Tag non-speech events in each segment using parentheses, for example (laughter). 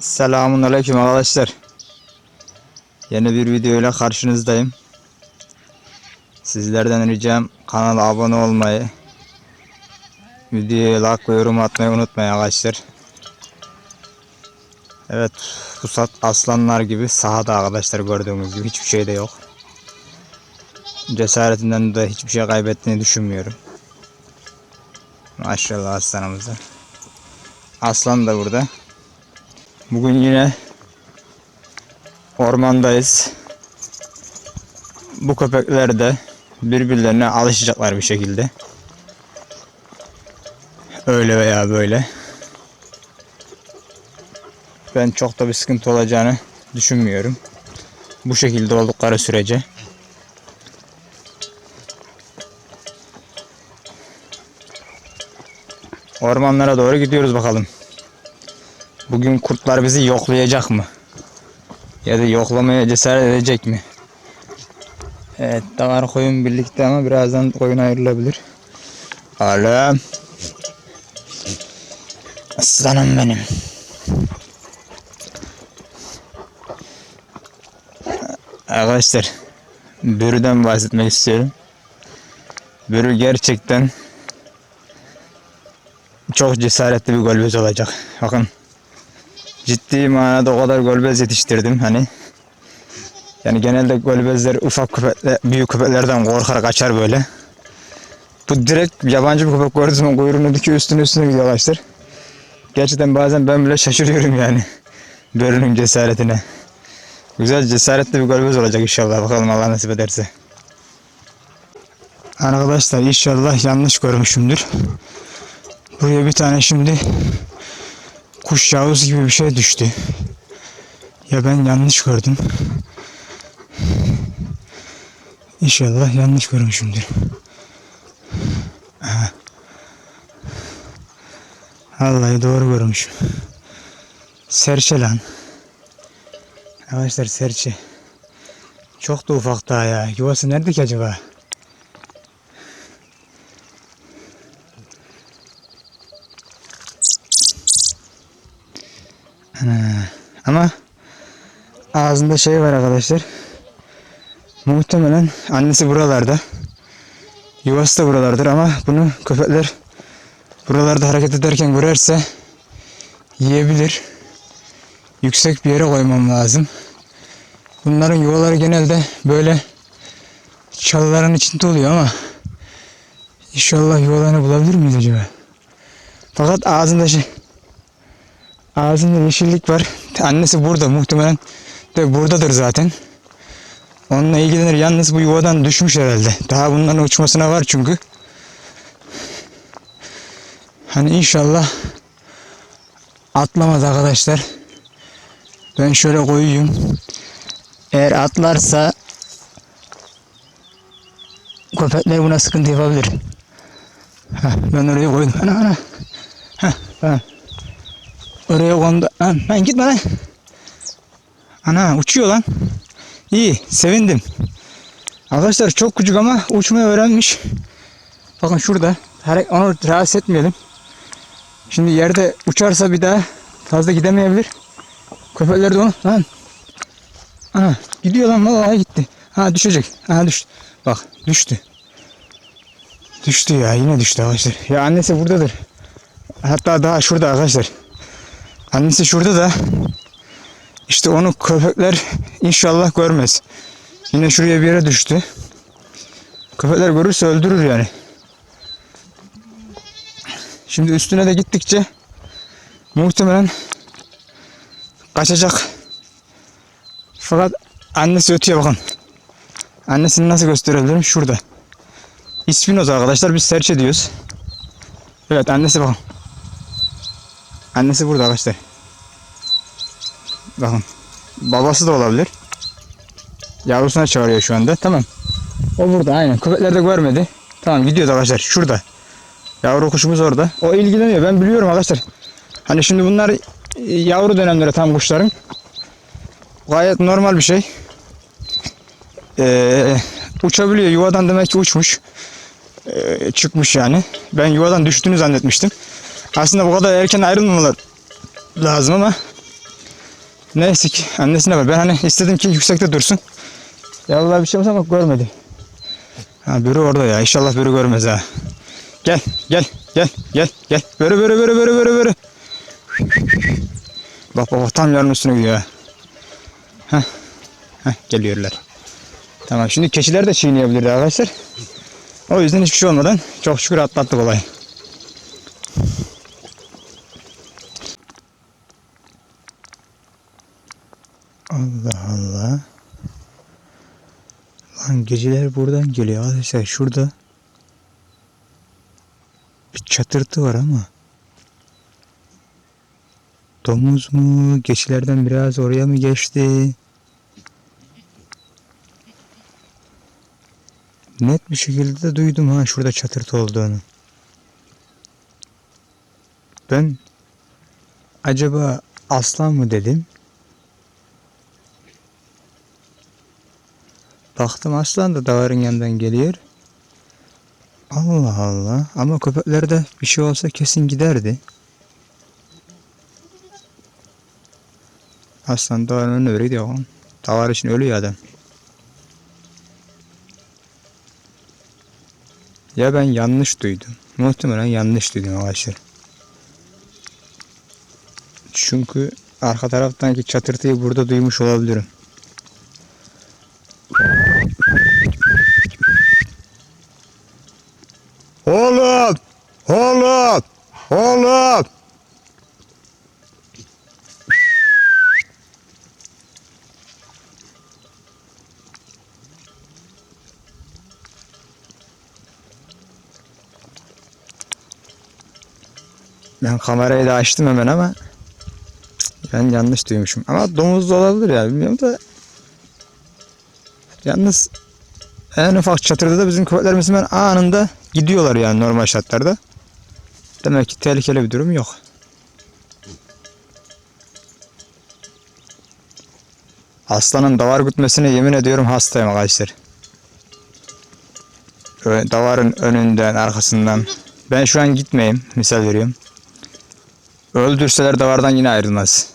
Selamun Aleyküm arkadaşlar. Yeni bir video ile karşınızdayım. Sizlerden ricam kanala abone olmayı, videoya like ve yorum atmayı unutmayın arkadaşlar. Evet, pusat aslanlar gibi sahada arkadaşlar gördüğünüz gibi hiçbir şey de yok. Cesaretinden de hiçbir şey kaybettiğini düşünmüyorum. Maşallah aslanımıza. Aslan da burada. Bugün yine ormandayız. Bu köpekler de birbirlerine alışacaklar bir şekilde. Öyle veya böyle. Ben çok da bir sıkıntı olacağını düşünmüyorum. Bu şekilde oldukları sürece. Ormanlara doğru gidiyoruz bakalım. Bugün kurtlar bizi yoklayacak mı? Ya da yoklamaya cesaret edecek mi? Evet, davar koyun birlikte ama birazdan koyun ayrılabilir. Alem. Aslanım benim. Arkadaşlar, Börü'den bahsetmek istiyorum. Börü gerçekten çok cesaretli bir golbez olacak. Bakın ciddi manada o kadar golbez yetiştirdim hani. Yani genelde golbezler ufak köpekler, büyük köpeklerden korkar kaçar böyle. Bu direkt yabancı bir köpek gördüğü zaman kuyruğunu dikiyor üstüne üstüne gidiyor arkadaşlar. Gerçekten bazen ben bile şaşırıyorum yani. (laughs) Börünün cesaretine. Güzel cesaretli bir golbez olacak inşallah. Bakalım Allah nasip ederse. Arkadaşlar inşallah yanlış görmüşümdür. Buraya bir tane şimdi kuş yavrusu gibi bir şey düştü. Ya ben yanlış gördüm. İnşallah yanlış görmüşümdür. Aha. Vallahi doğru görmüşüm. Serçe lan. Arkadaşlar serçe. Çok da ufak daha ya. Yuvası nerede ki acaba? Ama ağzında şey var arkadaşlar. Muhtemelen annesi buralarda. Yuvası da buralardır ama bunu köpekler buralarda hareket ederken görürse yiyebilir. Yüksek bir yere koymam lazım. Bunların yuvaları genelde böyle çalıların içinde oluyor ama inşallah yuvalarını bulabilir miyiz acaba? Fakat ağzında şey Ağzında yeşillik var. (laughs) Annesi burada muhtemelen de buradadır zaten. Onunla ilgilenir. Yalnız bu yuvadan düşmüş herhalde. Daha bunların uçmasına var çünkü. Hani inşallah atlamaz arkadaşlar. Ben şöyle koyayım. Eğer atlarsa köpekler buna sıkıntı yapabilir. Heh, ben oraya koydum. Ana ana. Heh, tamam. Oraya kondu. Lan, lan gitme lan. Ana uçuyor lan. İyi sevindim. Arkadaşlar çok küçük ama uçmayı öğrenmiş. Bakın şurada. Onu rahatsız etmeyelim. Şimdi yerde uçarsa bir daha fazla gidemeyebilir. Köpekler de onu lan. Ana gidiyor lan vallahi gitti. Ha düşecek. Ha düştü. Bak düştü. Düştü ya yine düştü arkadaşlar. Ya annesi buradadır. Hatta daha şurada arkadaşlar. Annesi şurada da işte onu köpekler inşallah görmez. Yine şuraya bir yere düştü. Köpekler görürse öldürür yani. Şimdi üstüne de gittikçe muhtemelen kaçacak. Fakat annesi ötüyor bakın. Annesini nasıl gösterebilirim? Şurada. İspinoz arkadaşlar biz serçe diyoruz. Evet annesi bakın. Annesi burada arkadaşlar. Bakın. Babası da olabilir. Yavrusuna çağırıyor şu anda. Tamam. O burada aynen. Köpekler de görmedi. Tamam gidiyoruz arkadaşlar. Şurada. Yavru kuşumuz orada. O ilgileniyor. Ben biliyorum arkadaşlar. Hani şimdi bunlar e, yavru dönemleri tam kuşların. Gayet normal bir şey. Ee, uçabiliyor. Yuvadan demek ki uçmuş. Ee, çıkmış yani. Ben yuvadan düştüğünü zannetmiştim. Aslında bu kadar erken ayrılmamalar lazım ama Neyse ki annesine var. Ben hani istedim ki yüksekte dursun. Ya Allah bir şey olmasa bak görmedi. Ha börü orada ya. İnşallah börü görmez ha. Gel gel gel gel gel. Börü börü börü börü börü börü. Bak bak, tam yarın üstüne gidiyor ha. Heh, geliyorlar. Tamam şimdi keçiler de çiğneyebilirdi arkadaşlar. O yüzden hiçbir şey olmadan çok şükür atlattık olayı. Allah Allah. Lan geceler buradan geliyor arkadaşlar. Şurada bir çatırtı var ama. Domuz mu? Geçilerden biraz oraya mı geçti? Net bir şekilde de duydum ha şurada çatırtı olduğunu. Ben acaba aslan mı dedim? Baktım aslan da davarın yanından geliyor. Allah Allah. Ama köpeklerde bir şey olsa kesin giderdi. Aslan davarın önüne veriyor ya. Davar için ölüyor adam. Ya ben yanlış duydum. Muhtemelen yanlış duydum arkadaşlar. Çünkü arka taraftaki çatırtıyı burada duymuş olabilirim. Oğlum! Oğlum! Oğlum! Ben kamerayı da açtım hemen ama ben yanlış duymuşum. Ama domuz da olabilir ya bilmiyorum da. Yalnız en ufak çatırda da bizim köpeklerimiz hemen anında gidiyorlar yani normal şartlarda. Demek ki tehlikeli bir durum yok. Aslanın davar gütmesine yemin ediyorum hastayım arkadaşlar. Davarın önünden, arkasından. Ben şu an gitmeyeyim, misal veriyorum. Öldürseler davardan yine ayrılmaz.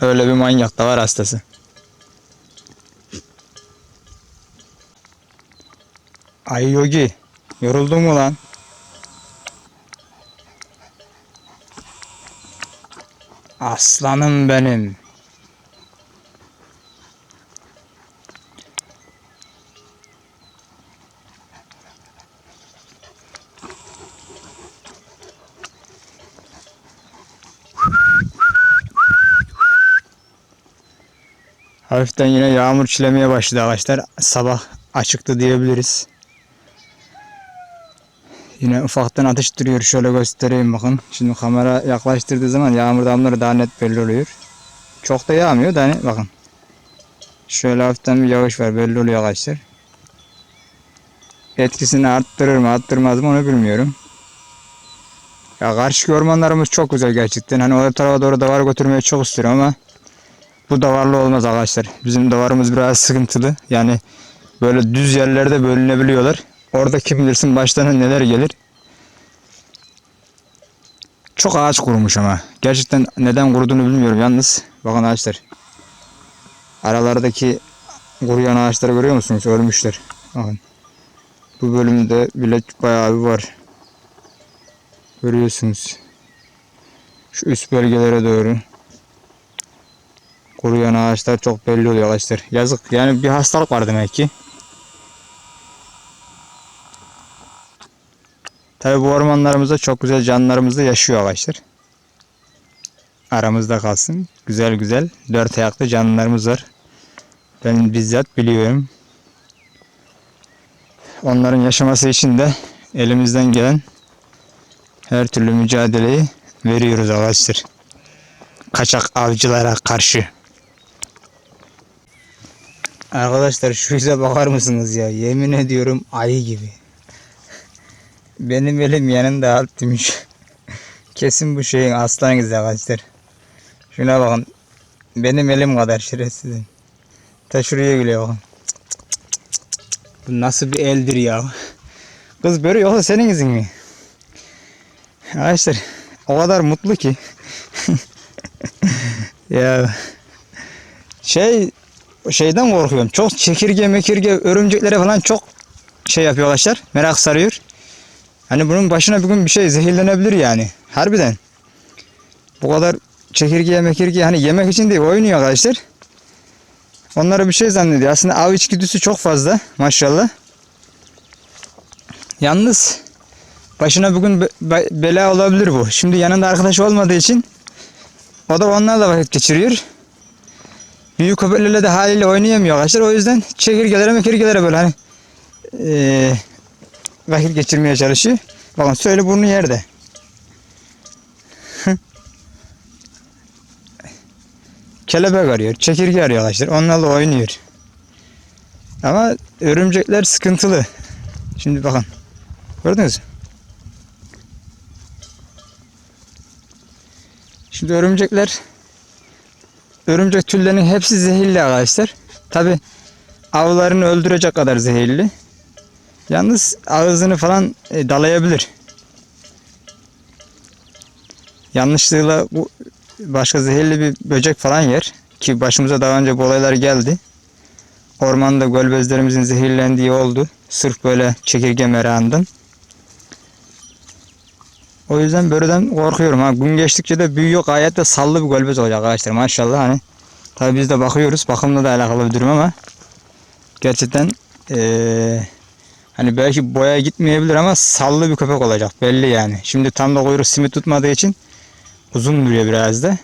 Öyle bir manyak davar hastası. Ay Yogi, yoruldun mu lan? Aslanım benim. Hafiften yine yağmur çilemeye başladı arkadaşlar. Sabah açıktı diyebiliriz. Yine ufaktan atıştırıyor. Şöyle göstereyim bakın. Şimdi kamera yaklaştırdığı zaman yağmur damlaları daha net belli oluyor. Çok da yağmıyor da hani bakın. Şöyle hafiften bir yağış var belli oluyor arkadaşlar. Etkisini arttırır mı arttırmaz mı onu bilmiyorum. Ya karşı ormanlarımız çok güzel gerçekten. Hani o tarafa doğru davar götürmeyi çok istiyorum ama bu davarlı olmaz arkadaşlar. Bizim davarımız biraz sıkıntılı. Yani böyle düz yerlerde bölünebiliyorlar. Orada kim bilirsin başlarına neler gelir. Çok ağaç kurumuş ama. Gerçekten neden kuruduğunu bilmiyorum yalnız. Bakın ağaçlar. Aralardaki kuruyan ağaçları görüyor musunuz? Ölmüşler. Bakın. Bu bölümde bile bayağı bir var. Görüyorsunuz. Şu üst bölgelere doğru. Kuruyan ağaçlar çok belli oluyor arkadaşlar. Yazık. Yani bir hastalık var demek ki. Tabi bu ormanlarımızda çok güzel canlılarımız da yaşıyor arkadaşlar. Aramızda kalsın. Güzel güzel dört ayaklı canlılarımız var. Ben bizzat biliyorum. Onların yaşaması için de elimizden gelen her türlü mücadeleyi veriyoruz arkadaşlar. Kaçak avcılara karşı. Arkadaşlar şu yüze bakar mısınız ya? Yemin ediyorum ayı gibi. Benim elim yanında alt demiş. Kesin bu şeyin aslan izi arkadaşlar. Şuna bakın. Benim elim kadar şerefsizim. Ta şuraya bakın. Bu nasıl bir eldir ya? Kız böyle yoksa senin izin mi? Arkadaşlar o kadar mutlu ki. (laughs) ya Şey şeyden korkuyorum. Çok çekirge, mekirge, örümceklere falan çok şey yapıyor arkadaşlar. Merak sarıyor. Hani bunun başına bir gün bir şey zehirlenebilir yani. Harbiden. Bu kadar çekirgeye mekirge hani yemek için değil oynuyor arkadaşlar. Onlara bir şey zannediyor. Aslında av içgüdüsü çok fazla maşallah. Yalnız başına bugün be- be- bela olabilir bu. Şimdi yanında arkadaş olmadığı için o da onlarla vakit geçiriyor. Büyük köpeklerle de haliyle oynayamıyor arkadaşlar. O yüzden çekirgelere mekirgelere böyle hani eee vakit geçirmeye çalışıyor. Bakın söyle burnu yerde. (laughs) Kelebek arıyor, çekirge arıyor arkadaşlar. Onlarla oynuyor. Ama örümcekler sıkıntılı. Şimdi bakın. Gördünüz mü? Şimdi örümcekler örümcek türlerinin hepsi zehirli arkadaşlar. Tabi avlarını öldürecek kadar zehirli. Yalnız ağzını falan e, dalayabilir. Yanlışlıkla bu başka zehirli bir böcek falan yer. Ki başımıza daha önce bu olaylar geldi. Ormanda gölbezlerimizin zehirlendiği oldu. Sırf böyle çekirge merakından. O yüzden börüden korkuyorum. Ha, gün geçtikçe de büyüyor. Gayet de sallı bir gölbez olacak arkadaşlar. Maşallah hani. Tabi biz de bakıyoruz. Bakımla da alakalı bir durum ama gerçekten eee hani belki boya gitmeyebilir ama sallı bir köpek olacak. Belli yani. Şimdi tam da kuyruğu simit tutmadığı için uzun duruyor biraz da.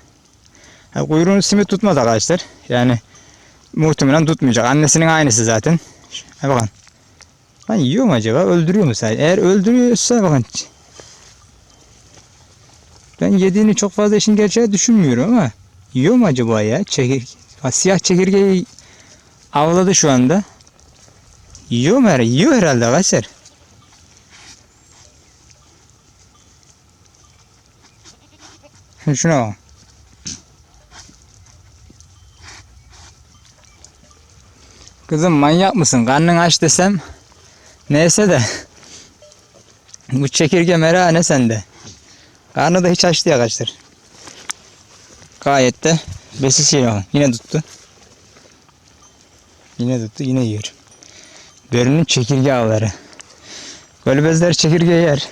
Ha, kuyruğunu simit tutmadı arkadaşlar. Yani muhtemelen tutmayacak. Annesinin aynısı zaten. Ha, bakın. Lan yiyor mu acaba? Öldürüyor mu sadece? Eğer öldürüyorsa bakın. Ben yediğini çok fazla işin gerçeği düşünmüyorum ama yiyor mu acaba ya? Çekir ha, siyah çekirgeyi avladı şu anda. Yiyor mu herhalde? Yiyor herhalde arkadaşlar. Şuna bak. Kızım manyak mısın? Karnın aç desem neyse de bu çekirge merak ne sende? Karnı da hiç aç değil arkadaşlar. Gayet de besi şey. Yine tuttu. Yine tuttu yine yiyor. Börünün çekirge avları. Gölbezler çekirge yer.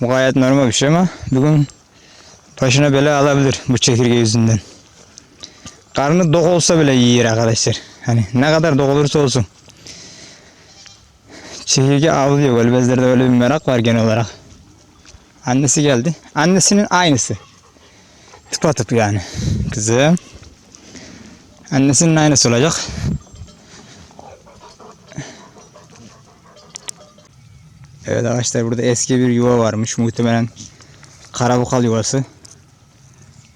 Bu gayet normal bir şey ama bugün başına bela alabilir bu çekirge yüzünden. Karnı dok olsa bile yiyor arkadaşlar. Hani ne kadar dok olursa olsun. Çekirge avlıyor. Gölbezlerde öyle bir merak var genel olarak. Annesi geldi. Annesinin aynısı. Tıpatıp yani. Kızım. Annesinin aynısı olacak. Evet arkadaşlar burada eski bir yuva varmış. Muhtemelen karabukal yuvası.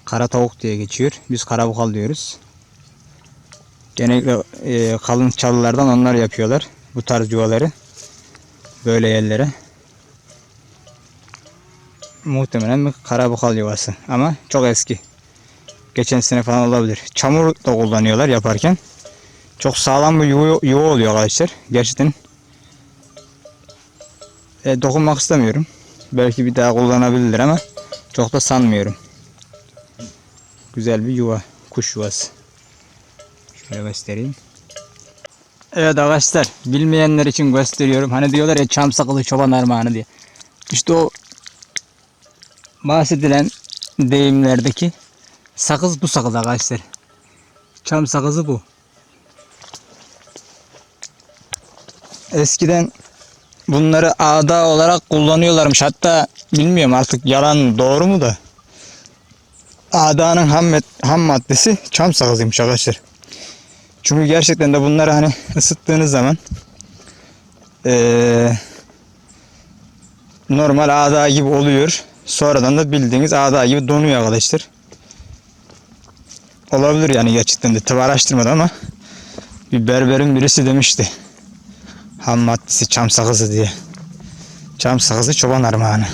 Kara tavuk diye geçiyor. Biz karabukal diyoruz. Genellikle e, kalın çalılardan onlar yapıyorlar. Bu tarz yuvaları. Böyle yerlere. Muhtemelen bir karabukal yuvası. Ama çok eski. Geçen sene falan olabilir. Çamur da kullanıyorlar yaparken. Çok sağlam bir yuva, yuva oluyor arkadaşlar. Gerçekten e, dokunmak istemiyorum. Belki bir daha kullanabilirler ama çok da sanmıyorum. Güzel bir yuva. Kuş yuvası. Şöyle göstereyim. Evet arkadaşlar bilmeyenler için gösteriyorum. Hani diyorlar ya çam sakalı çoban armağanı diye. İşte o bahsedilen deyimlerdeki sakız bu sakız arkadaşlar. Çam sakızı bu. Eskiden bunları ağda olarak kullanıyorlarmış. Hatta bilmiyorum artık yalan doğru mu da. Ağdanın ham, ham maddesi çam sakızıymış arkadaşlar. Çünkü gerçekten de bunları hani ısıttığınız zaman eee, normal ağda gibi oluyor. Sonradan da bildiğiniz ağda gibi donuyor arkadaşlar. Olabilir yani gerçekten de tabi araştırmadım ama bir berberin birisi demişti. Ham maddesi çam sakızı diye. Çam sakızı çoban armağanı.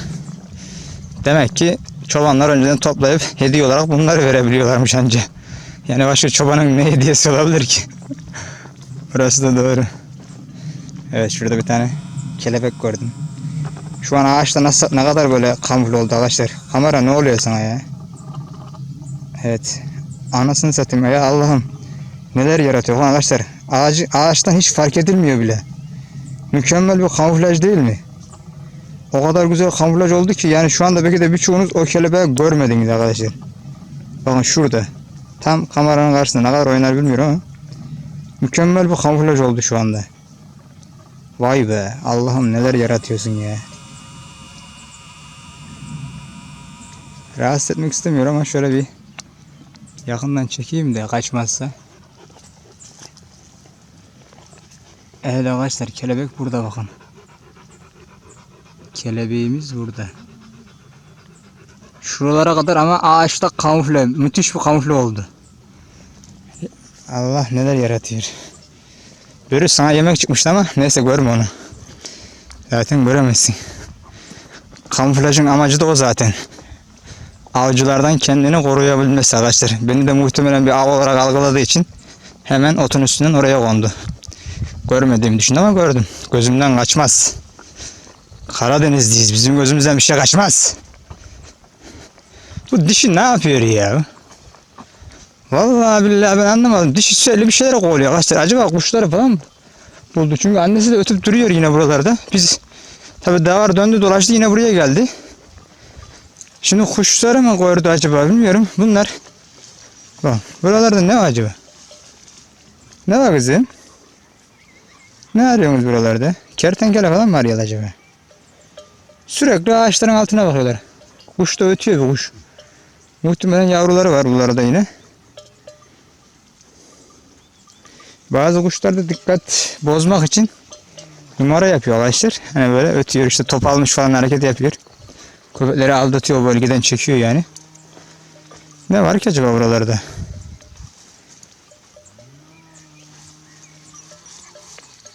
Demek ki çobanlar önceden toplayıp hediye olarak bunları verebiliyorlarmış anca. Yani başka çobanın ne hediyesi olabilir ki? (laughs) Burası da doğru. Evet şurada bir tane kelebek gördüm. Şu an ağaçta nasıl, ne kadar böyle kamufle oldu arkadaşlar. Kamera ne oluyor sana ya? Evet. Anasını satayım ya Allah'ım. Neler yaratıyor lan arkadaşlar. Ağacı, ağaçtan hiç fark edilmiyor bile. Mükemmel bir kamuflaj değil mi? O kadar güzel kamuflaj oldu ki yani şu anda belki de birçoğunuz o kelebeği görmediniz arkadaşlar. Bakın şurada. Tam kameranın karşısında ne kadar oynar bilmiyorum ama. Mükemmel bir kamuflaj oldu şu anda. Vay be Allah'ım neler yaratıyorsun ya. Rahatsız etmek istemiyorum ama şöyle bir yakından çekeyim de kaçmazsa. Evet arkadaşlar kelebek burada bakın. Kelebeğimiz burada. Şuralara kadar ama ağaçta kamufle. Müthiş bir kamufle oldu. Allah neler yaratıyor. Böyle sana yemek çıkmıştı ama neyse görme onu. Zaten göremezsin. Kamuflajın amacı da o zaten. Avcılardan kendini koruyabilmesi arkadaşlar. Beni de muhtemelen bir av olarak algıladığı için hemen otun üstünden oraya kondu. Görmediğimi düşündüm ama gördüm. Gözümden kaçmaz. Karadenizliyiz. Bizim gözümüzden bir şey kaçmaz. Bu dişi ne yapıyor ya? Vallahi billahi ben anlamadım. Dişi sürekli bir şeylere kovalıyor arkadaşlar. Acaba kuşları falan mı buldu? Çünkü annesi de ötüp duruyor yine buralarda. Biz tabi davar döndü dolaştı yine buraya geldi. Şimdi kuşları mı koydu acaba bilmiyorum. Bunlar bak buralarda ne var acaba? Ne var kızım? Ne arıyorsunuz buralarda? Kertenkele falan mı arıyor acaba? Sürekli ağaçların altına bakıyorlar. Kuş da ötüyor bir kuş. Muhtemelen yavruları var buralarda yine. Bazı kuşlar da dikkat bozmak için numara yapıyor arkadaşlar. Hani böyle ötüyor işte top almış falan hareket yapıyor. Köpekleri aldatıyor bölgeden çekiyor yani. Ne var ki acaba buralarda?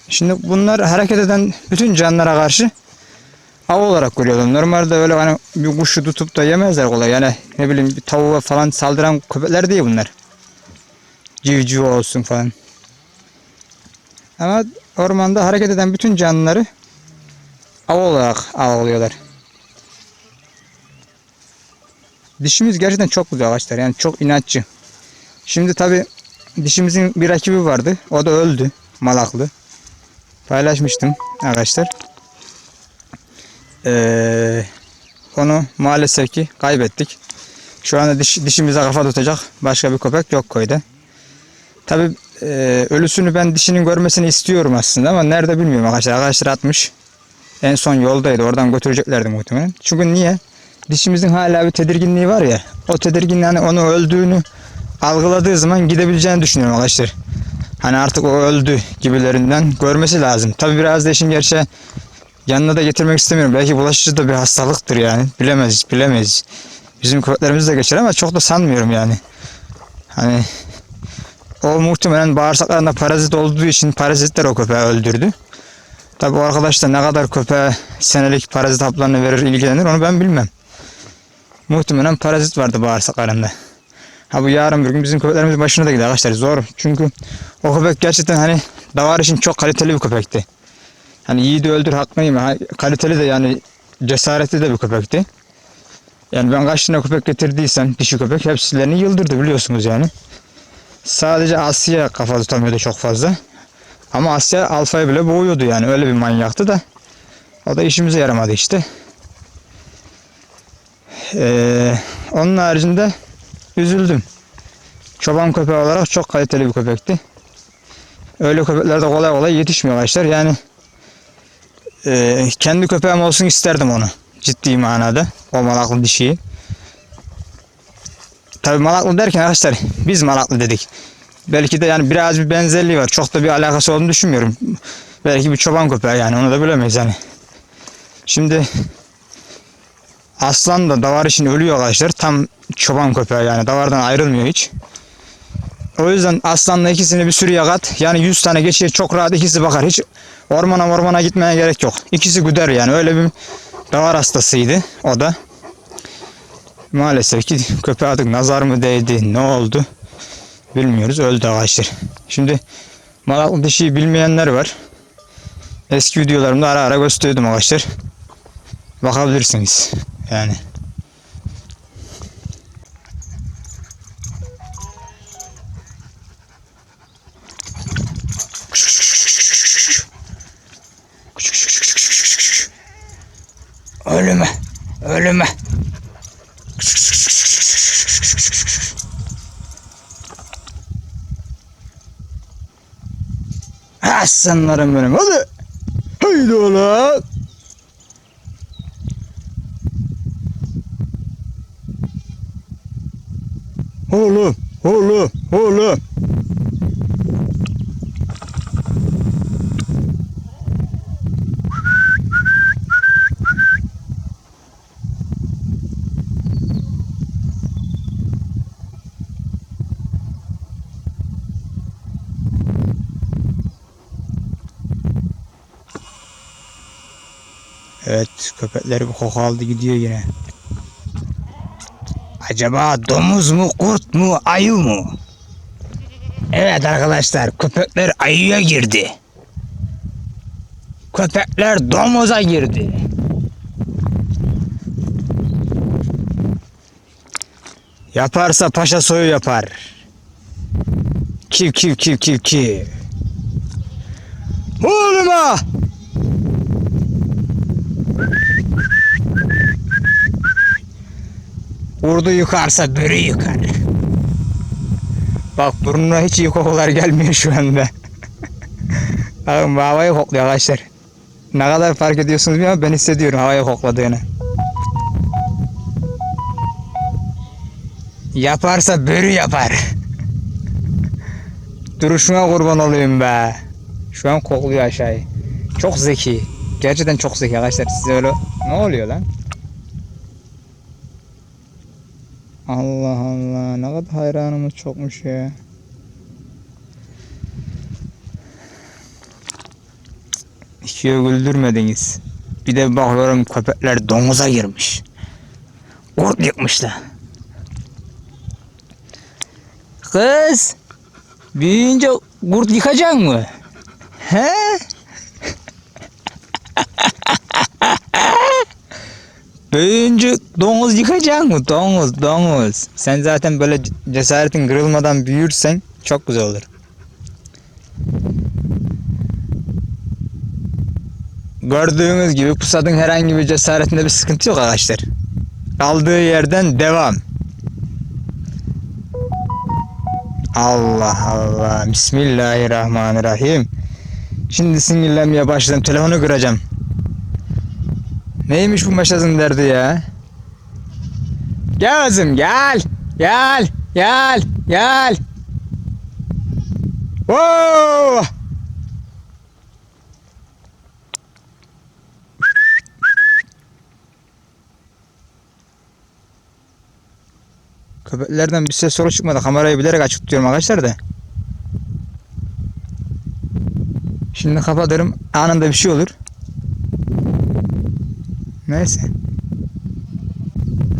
Şimdi bunlar hareket eden bütün canlılara karşı av olarak görüyorlar. Normalde öyle hani bir kuşu tutup da yemezler kolay. Yani ne bileyim bir tavuğa falan saldıran köpekler değil bunlar. Civciv olsun falan. Ama ormanda hareket eden bütün canlıları av olarak avlıyorlar. Dişimiz gerçekten çok güzel arkadaşlar. Yani çok inatçı. Şimdi tabi dişimizin bir rakibi vardı. O da öldü. Malaklı. Paylaşmıştım arkadaşlar. Ee, onu maalesef ki kaybettik. Şu anda diş, dişimize kafa tutacak başka bir köpek yok köyde. Tabi e, ölüsünü ben dişinin görmesini istiyorum aslında ama nerede bilmiyorum arkadaşlar. Arkadaşlar atmış. En son yoldaydı. Oradan götüreceklerdi muhtemelen. Çünkü niye? Dişimizin hala bir tedirginliği var ya. O tedirginliği hani onu öldüğünü algıladığı zaman gidebileceğini düşünüyorum arkadaşlar. Hani artık o öldü gibilerinden görmesi lazım. Tabi biraz da işin gerçeği yanına da getirmek istemiyorum. Belki bulaşıcı da bir hastalıktır yani. Bilemeyiz, bilemeyiz. Bizim köpeklerimiz de geçer ama çok da sanmıyorum yani. Hani o muhtemelen bağırsaklarında parazit olduğu için parazitler o köpeği öldürdü. Tabi o arkadaş da ne kadar köpeğe senelik parazit haplarını verir ilgilenir onu ben bilmem. Muhtemelen parazit vardı bağırsaklarında. Ha bu yarın bir gün bizim köpeklerimizin başına da gider arkadaşlar zor. Çünkü o köpek gerçekten hani davar için çok kaliteli bir köpekti. Hani yiğidi öldür hakkını yeme. Kaliteli de yani cesaretli de bir köpekti. Yani ben kaç tane köpek getirdiysem dişi köpek hepsilerini yıldırdı biliyorsunuz yani. Sadece Asya kafa tutamıyordu çok fazla. Ama Asya Alfa'yı bile boğuyordu yani öyle bir manyaktı da. O da işimize yaramadı işte. Ee, onun haricinde üzüldüm. Çoban köpeği olarak çok kaliteli bir köpekti. Öyle köpekler de kolay kolay yetişmiyor arkadaşlar. Yani e, kendi köpeğim olsun isterdim onu. Ciddi manada. O malaklı dişiyi. Tabi malaklı derken arkadaşlar biz malaklı dedik. Belki de yani biraz bir benzerliği var. Çok da bir alakası olduğunu düşünmüyorum. Belki bir çoban köpeği yani onu da bilemeyiz yani. Şimdi aslan da davar için ölüyor arkadaşlar. Tam çoban köpeği yani davardan ayrılmıyor hiç. O yüzden aslanla ikisini bir sürüye kat. Yani 100 tane geçiyor çok rahat ikisi bakar. Hiç ormana ormana gitmeye gerek yok. İkisi güder yani öyle bir davar hastasıydı o da. Maalesef ki köpeğe artık nazar mı değdi ne oldu bilmiyoruz öldü arkadaşlar. Şimdi malaklı dişiyi bilmeyenler var. Eski videolarımda ara ara gösteriyordum arkadaşlar. Bakabilirsiniz yani. Ölüme, ölüme. Aslanlarım benim. Hadi. Haydi oğlum. Oğlum, oğlum, oğlum. Evet, köpekler bir koku gidiyor yine. Acaba domuz mu, kurt mu, ayı mı? Evet arkadaşlar, köpekler ayıya girdi. Köpekler domuza girdi. Yaparsa paşa soyu yapar. Kiv kiv kiv kiv kiv. Oğluma! Vurdu yıkarsa börü yıkar. Bak burnuna hiç iyi kokular gelmiyor şu anda. (laughs) Bakın havayı kokluyor arkadaşlar. Ne kadar fark ediyorsunuz bilmiyorum ben hissediyorum havayı kokladığını. Yaparsa börü yapar. (laughs) Duruşuna kurban olayım be. Şu an kokluyor aşağıyı. Çok zeki. Gerçekten çok zeki arkadaşlar. Size öyle... Ne oluyor lan? Allah Allah ne kadar hayranımız çokmuş ya. İkiye güldürmediniz. Bir de bakıyorum köpekler domuza girmiş. Kurt yıkmışlar. Kız büyüyünce kurt yıkacak mı? He? (laughs) Büyüyünce domuz yıkacak mı? Domuz, domuz. Sen zaten böyle cesaretin kırılmadan büyürsen çok güzel olur. Gördüğünüz gibi pusadın herhangi bir cesaretinde bir sıkıntı yok arkadaşlar. Kaldığı yerden devam. Allah Allah. Bismillahirrahmanirrahim. Şimdi sinirlenmeye başladım. Telefonu kıracağım. Neymiş bu meşazın derdi ya? Gel kızım gel. Gel. Gel. Gel. Oo! Köpeklerden bir ses soru çıkmadı. Kamerayı bilerek açık tutuyorum arkadaşlar da. Şimdi kapatırım. Anında bir şey olur. Neyse.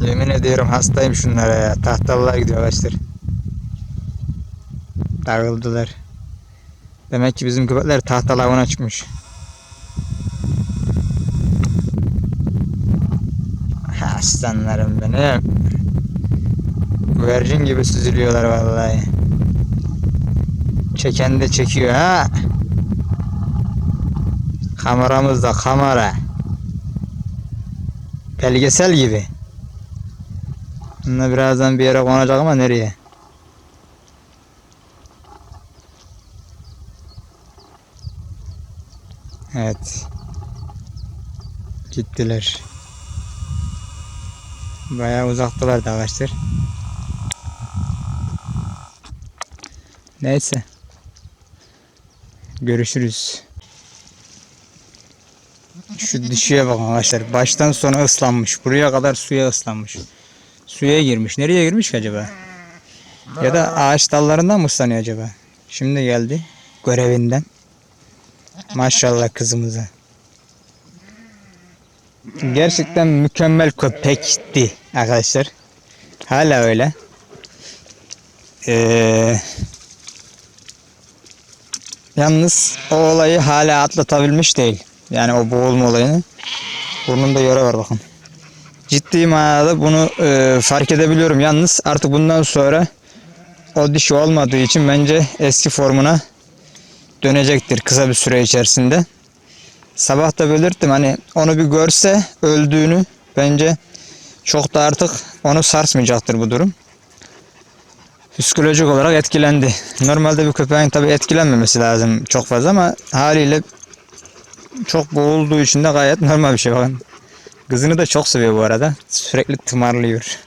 Yemin ediyorum hastayım şunlara ya. Tahtalılar gidiyor arkadaşlar. Dağıldılar. Demek ki bizim köpekler tahtalı avına çıkmış. Aslanlarım benim. Güvercin gibi süzülüyorlar vallahi. Çeken de çekiyor ha. Kameramız da kamera. Belgesel gibi. Bununla birazdan bir yere konacak ama nereye? Evet. Gittiler. Bayağı uzaktılar da arkadaşlar. Neyse. Görüşürüz. Şu dişiye bakın arkadaşlar. Baştan sona ıslanmış. Buraya kadar suya ıslanmış. Suya girmiş. Nereye girmiş ki acaba? Ya da ağaç dallarından mı ıslanıyor acaba? Şimdi geldi görevinden. Maşallah kızımıza. Gerçekten mükemmel köpekti arkadaşlar. Hala öyle. Ee, yalnız o olayı hala atlatabilmiş değil. Yani o boğulma olayını. Burnunda yara var bakın. Ciddi manada bunu e, fark edebiliyorum. Yalnız artık bundan sonra o dişi olmadığı için bence eski formuna dönecektir kısa bir süre içerisinde. Sabah da belirttim hani onu bir görse öldüğünü bence çok da artık onu sarsmayacaktır bu durum. Psikolojik olarak etkilendi. Normalde bir köpeğin tabi etkilenmemesi lazım çok fazla ama haliyle çok boğulduğu için de gayet normal bir şey. Bakın kızını da çok seviyor bu arada. Sürekli tımarlıyor.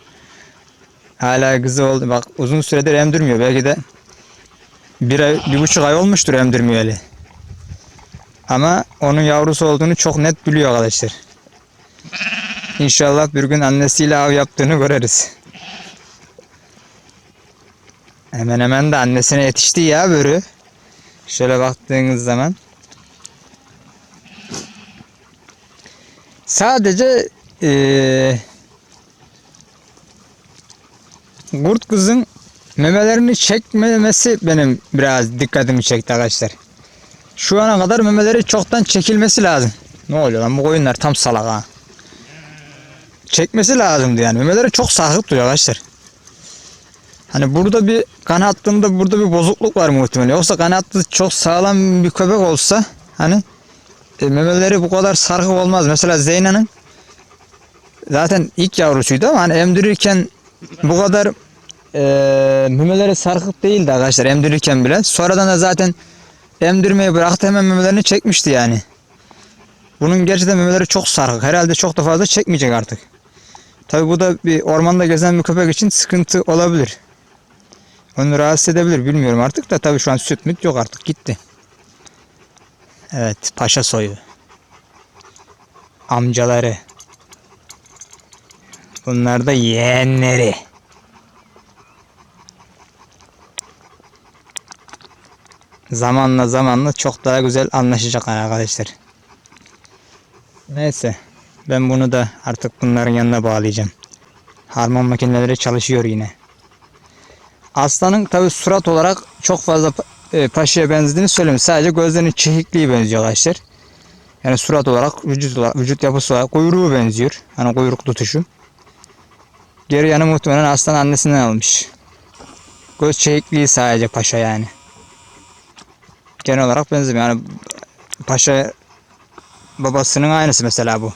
Hala kızı oldu. Bak uzun süredir emdirmiyor. Belki de bir, ay, bir buçuk ay olmuştur emdirmeyeli. Ama onun yavrusu olduğunu çok net biliyor arkadaşlar. İnşallah bir gün annesiyle av yaptığını göreriz. Hemen hemen de annesine yetişti ya börü. Şöyle baktığınız zaman. Sadece eee kurt kızın memelerini çekmemesi benim biraz dikkatimi çekti arkadaşlar. Şu ana kadar memeleri çoktan çekilmesi lazım. Ne oluyor lan bu koyunlar tam salak ha. Çekmesi lazımdı yani. Memeleri çok sarkıp duruyor arkadaşlar. Hani burada bir kan hattında burada bir bozukluk var muhtemelen. Yoksa kan hattı çok sağlam bir köpek olsa hani memeleri bu kadar sarkık olmaz. Mesela Zeyna'nın zaten ilk yavrusuydu ama hani emdirirken bu kadar e, memeleri sarkık değildi arkadaşlar emdirirken bile. Sonradan da zaten emdirmeyi bıraktı hemen memelerini çekmişti yani. Bunun gerçekten memeleri çok sarkık. Herhalde çok da fazla çekmeyecek artık. Tabi bu da bir ormanda gezen bir köpek için sıkıntı olabilir. Onu rahatsız edebilir bilmiyorum artık da tabi şu an süt müt yok artık gitti. Evet paşa soyu. Amcaları. Bunlar da yeğenleri. Zamanla zamanla çok daha güzel anlaşacaklar arkadaşlar. Neyse. Ben bunu da artık bunların yanına bağlayacağım. Harman makineleri çalışıyor yine. Aslanın tabi surat olarak çok fazla e, paşaya benzediğini söylemiyorum. Sadece gözlerinin çekikliği benziyor arkadaşlar. Yani surat olarak, vücut olarak, vücut yapısı olarak kuyruğu benziyor. Hani kuyruk tutuşu. Geri yanı muhtemelen aslan annesinden almış. Göz çekikliği sadece paşa yani. Genel olarak benzemiyor. Yani paşa babasının aynısı mesela bu.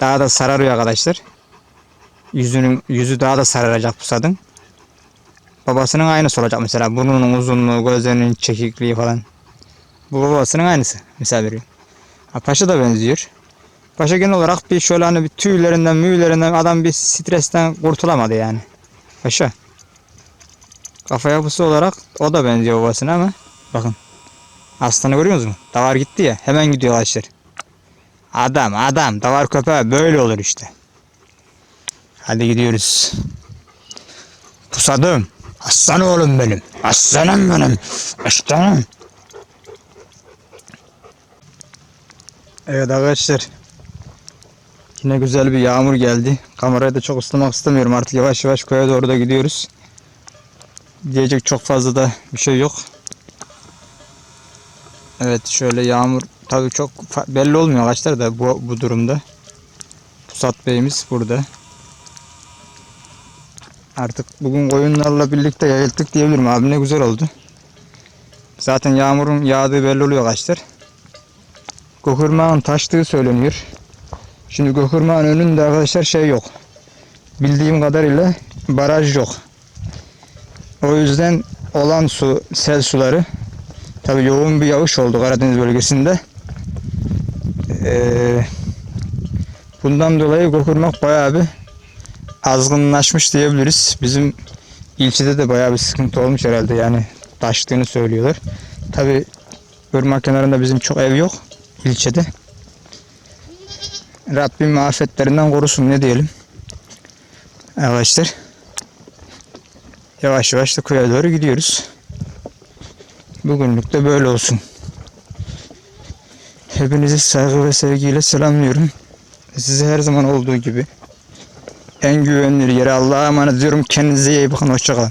Daha da sararıyor arkadaşlar. Yüzünün yüzü daha da sararacak bu sadın. Babasının aynısı olacak mesela. Burnunun uzunluğu, gözlerinin çekikliği falan. Bu babasının aynısı. Misal veriyorum. Ha, paşa da benziyor. Paşa genel olarak bir şöyle hani bir tüylerinden, müylerinden adam bir stresten kurtulamadı yani. Paşa. Kafa yapısı olarak o da benziyor babasına ama bakın. Aslanı görüyor musunuz? Davar gitti ya. Hemen gidiyor arkadaşlar. Adam adam davar köpeği böyle olur işte. Hadi gidiyoruz. Pusadım. Aslan oğlum benim. Aslanım benim. Aslanım. Evet arkadaşlar. Yine güzel bir yağmur geldi. Kamerayı da çok ıslamak istemiyorum. Artık yavaş yavaş köye doğru da gidiyoruz. Diyecek çok fazla da bir şey yok. Evet şöyle yağmur tabii çok belli olmuyor arkadaşlar da bu, bu durumda. Pusat Bey'imiz burada. Artık bugün koyunlarla birlikte yayıldık diyebilirim abi ne güzel oldu. Zaten yağmurun yağdığı belli oluyor arkadaşlar. Gökürmağın taştığı söyleniyor. Şimdi Gökürmağın önünde arkadaşlar şey yok. Bildiğim kadarıyla baraj yok. O yüzden olan su, sel suları Tabi yoğun bir yağış oldu Karadeniz bölgesinde. Ee, bundan dolayı Gökürmek bayağı bir azgınlaşmış diyebiliriz. Bizim ilçede de bayağı bir sıkıntı olmuş herhalde yani taştığını söylüyorlar. Tabi Irmak kenarında bizim çok ev yok ilçede. Rabbim afetlerinden korusun ne diyelim. Arkadaşlar. Yavaş yavaş da köye doğru gidiyoruz. Bugünlük de böyle olsun. Hepinizi saygı ve sevgiyle selamlıyorum. Size her zaman olduğu gibi en güvenilir yere Allah'a emanet ediyorum. Kendinize iyi bakın. Hoşçakalın.